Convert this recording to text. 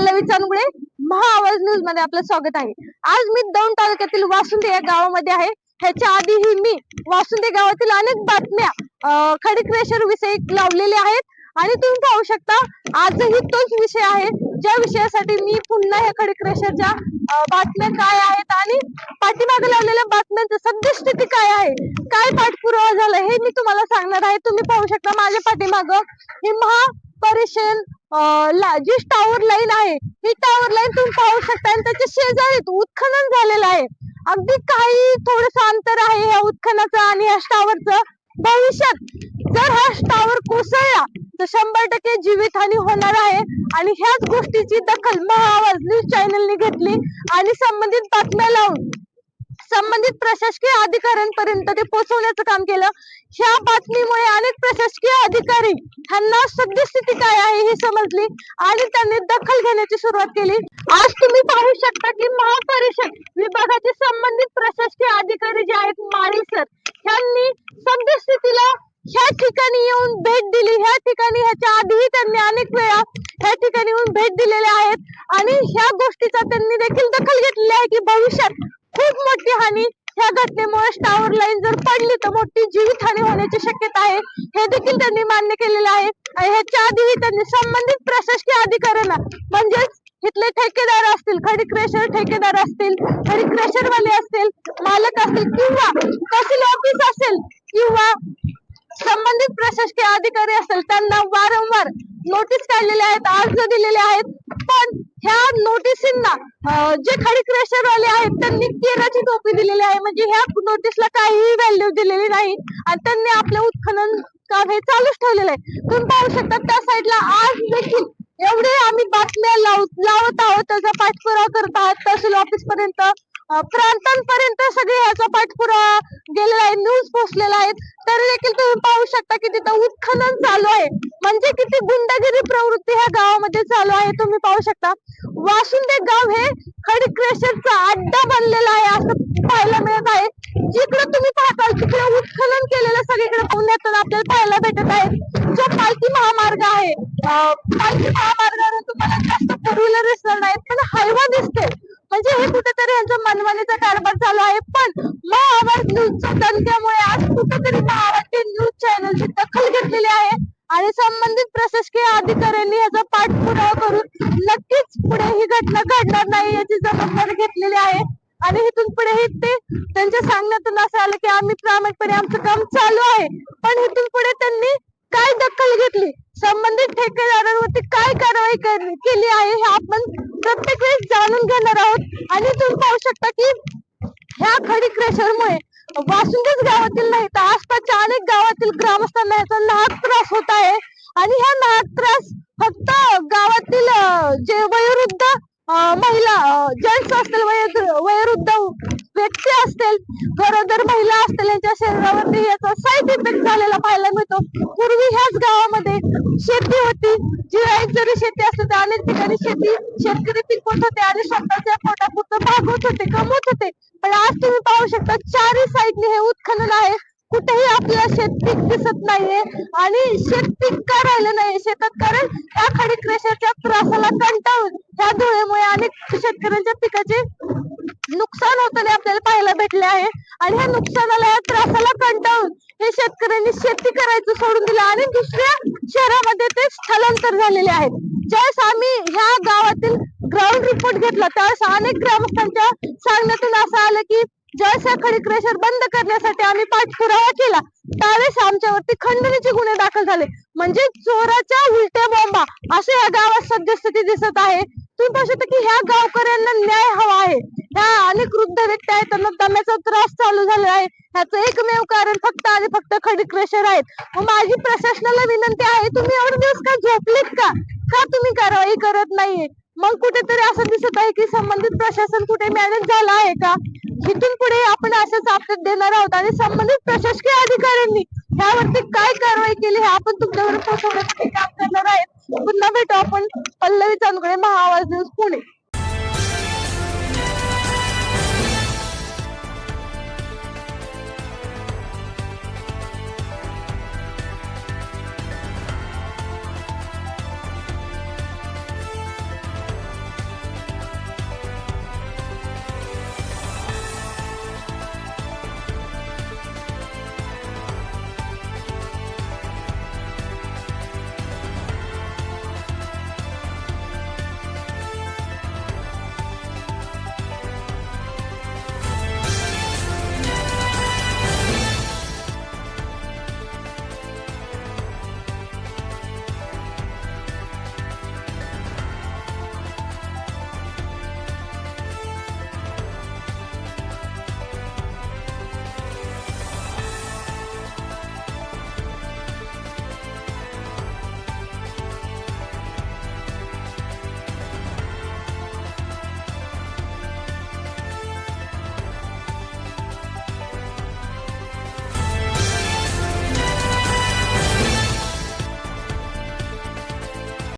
पल्लवी महाआवाज न्यूजमध्ये आपलं स्वागत आहे. आज मी दौंड तालुक्यातील वासुंदे या गावामध्ये आहे. ह्याच्या आधीही मी वासुंदे गावातील अनेक बातम्या अं, खडीक विषयी लावलेल्या आहेत. आणि तुम्ही पाहू शकता आजही तोच विषय आहे. ज्या विषयासाठी मी पुन्हा ह्या खडीक बातम्या काय आहेत आणि पाठीमागे लावलेल्या बातम्यांची सद्यस्थिती काय आहे? काय पाठपुरावा झाला हे मी तुम्हाला सांगणार आहे. तुम्ही पाहू शकता माझ्या पाठीमाग ही महा अं, ला जी टावर लाईन आहे. ही टावर लाईन तुम्ही पाहू शकता. आणि त्याच्या शेजारीत उत्खनन झालेलं आहे. अगदी काही थोडस अंतर आहे या उत्खनाचं आणि या टावरचं भविष्यात जर हा टावर कोसळला तर शंभर टक्के जीवितहानी होणार आहे. आणि ह्याच गोष्टीची दखल महाआवाज न्यूज चॅनलने घेतली. आणि संबंधित बातम्या लावून संबंधित प्रशासकीय अधिकाऱ्यांपर्यंत ते पोहोचवण्याचं काम केलं. ह्या बातमीमुळे अनेक प्रशासकीय अधिकारी ह्यांना सद्यस्थिती काय आहे हे समजली आणि त्यांनी दखल घेण्याची सुरुवात केली. आज तुम्ही पाहू शकता की महापरिषद विभागाचे संबंधित प्रशासकीय अधिकारी जे आहेत माळी सर ह्यांनी सद्यस्थितीला ह्या ठिकाणी येऊन भेट दिली. ह्या ठिकाणी ह्याच्या आधीही त्यांनी अनेक वेळा ह्या ठिकाणी येऊन भेट दिलेल्या आहेत. आणि ह्या गोष्टीचा त्यांनी देखील दखल घेतलेली आहे की भविष्यात खूप मोठी हानी. ह्या घटनेमुळे टावर लाईन जर पडली तर मोठी जीवितहानी होण्याची शक्यता आहे. हे देखील त्यांनी मान्य केलेलं आहे. आणि ह्याच्या आधीही त्यांनी संबंधित प्रशासकीय अधिकाऱ्यांना म्हणजेच इथले ठेकेदार असतील खडी क्रेशर ठेकेदार असतील खडी क्रेशर वाले असतील मालक असतील किंवा तहसील ऑफिस असेल किंवा संबंधित प्रशासकीय अधिकारी असतील त्यांना वारंवार नोटीस काढलेल्या आहेत अर्ज दिलेले आहेत. पण ह्या नोटिसींना जे खडी क्रेशर वाले आहेत त्यांनी केराची टोपी दिलेली आहे. म्हणजे ह्या नोटीसला काहीही व्हॅल्यू दिलेली नाही. आणि त्यांनी आपलं उत्खनन काम हे चालूच ठेवलेलं आहे. तुम्ही पाहू शकता त्या साईडला आज देखील एवढे आम्ही बातम्या लावत लावत आहोत. त्याचा पाठपुरावा करत आहोत. तहसील ऑफिस पर्यंत प्रांतांपर्यंत सगळे याचा पाठपुरा गेलेला आहे न्यूज पोहोचलेला आहे. तरी देखील तुम्ही पाहू शकता की तिथं उत्खनन चालू आहे. म्हणजे किती गुंडगिरी प्रवृत्ती ह्या गावामध्ये चालू आहे तुम्ही पाहू शकता. वासुंदे गाव हे खडक्रेशरचा अड्डा बनलेला आहे असं पाहायला मिळत आहे. जिकडे तुम्ही पाहताल तिकडे उत्खनन केलेलं सगळीकडे पुण्यातून आपल्याला पाहायला भेटत आहे. जो पालखी महामार्ग आहे पालखी महामार्गावर तुम्हाला जास्त फोर व्हीलर दिसणार नाहीत. पण यांचा मनमानीचा कारभार चालू आहे. पण महाआवाज न्यूजच्या दणक्यामुळे आज कुठेतरी महाराष्ट्र न्यूज चॅनलची दखल घेतलेली आहे. आणि संबंधित प्रशासकीय अधिकाऱ्यांनी याचा पाठपुरावा करून नक्कीच पुढे ही घटना घडणार नाही याची जबाबदारी घेतलेली आहे. आणि इथून पुढे हे ते त्यांच्या सांगण्यातून असं आलं की आम्ही प्रामाणिकपणे आमचं काम चालू आहे. पण इथून पुढे त्यांनी काय दखल घेतली? संबंधित ठेकेदारांवरती काय कारवाई कर- केली आहे हे आपण प्रत्येक वेळेस जाणून घेणार आहोत. आणि तुम्ही पाहू शकता की ह्या खडी क्रेशरमुळे वासुंदेच गावातील नाही तर आसपासच्या अनेक गावातील ग्रामस्थांना याचा नाहक त्रास होत आहे. आणि ह्या नाहक त्रास फक्त गावातील जे वयोवृद्ध महिला जेंट्स असतील असेल गरोदर महिला असतील यांच्या शरीरावरती याचा साईड इफेक्ट झालेला पाहायला मिळतो. पूर्वी ह्याच गावामध्ये शेती होती. जी एक जरी शेती असते तर अनेक ठिकाणी शेती शेतकरी पिकवत होते आणि स्वतःच्या पोटापुरतं भागवत होते कमवत होते. पण आज तुम्ही पाहू शकता चारही साईडने हे उत्खनन आहे. कुठेही आपल्याला शेतपीक दिसत नाहीये आणि शेतपीक का राहिलं नाही शेतात कारण या खडी क्रेशरच्या त्रासाला कंटाळून ह्या धुळेमुळे अनेक शेतकऱ्यांच्या पिकाचे नुकसान होताना आपल्याला पाहायला भेटले आहे. आणि ह्या नुकसानाला या त्रासाला कंटाळून हे शेतकऱ्यांनी शेती करायचं सोडून दिलं आणि दुसऱ्या शहरामध्ये ते स्थलांतर झालेले आहेत. ज्यावेळेस आम्ही ह्या गावातील ग्राउंड रिपोर्ट घेतला त्यावेळेस अनेक ग्रामस्थांच्या सांगण्यातून असं आलं की ज्यावेळेस हा खडी क्रेशर बंद करण्यासाठी आम्ही पाठपुरावा केला. त्यावेळेस आमच्यावरती खंडणीचे गुन्हे दाखल झाले. म्हणजे चोराच्या उलट्या बॉम्बा असे या गावात सद्यस्थिती दिसत आहे. तुम्ही पाहू शकता की ह्या गावकऱ्यांना न्याय हवा आहे. ह्या अनेक वृद्ध व्यक्ती आहेत. त्यांना दम्याचा त्रास चालू झाला आहे. ह्याचं एकमेव कारण फक्त आणि फक्त खडी क्रेशर आहेत. मग माझी प्रशासनाला विनंती आहे तुम्ही एवढे दिवस का झोपलेत का? का तुम्ही कारवाई करत नाहीये? मग कुठेतरी असं दिसत आहे की संबंधित प्रशासन कुठे मॅनेज झाला आहे का? इथून पुढे आपण असंच अपडेट देणार आहोत आणि संबंधित प्रशासकीय अधिकाऱ्यांनी ह्यावरती काय कारवाई केली हे आपण तुमच्यावर पोहोचवण्यासाठी काम करणार आहेत पुन्हा भेटू आपण पल्लवी चांदगडे महाआवाज न्यूज पुणे.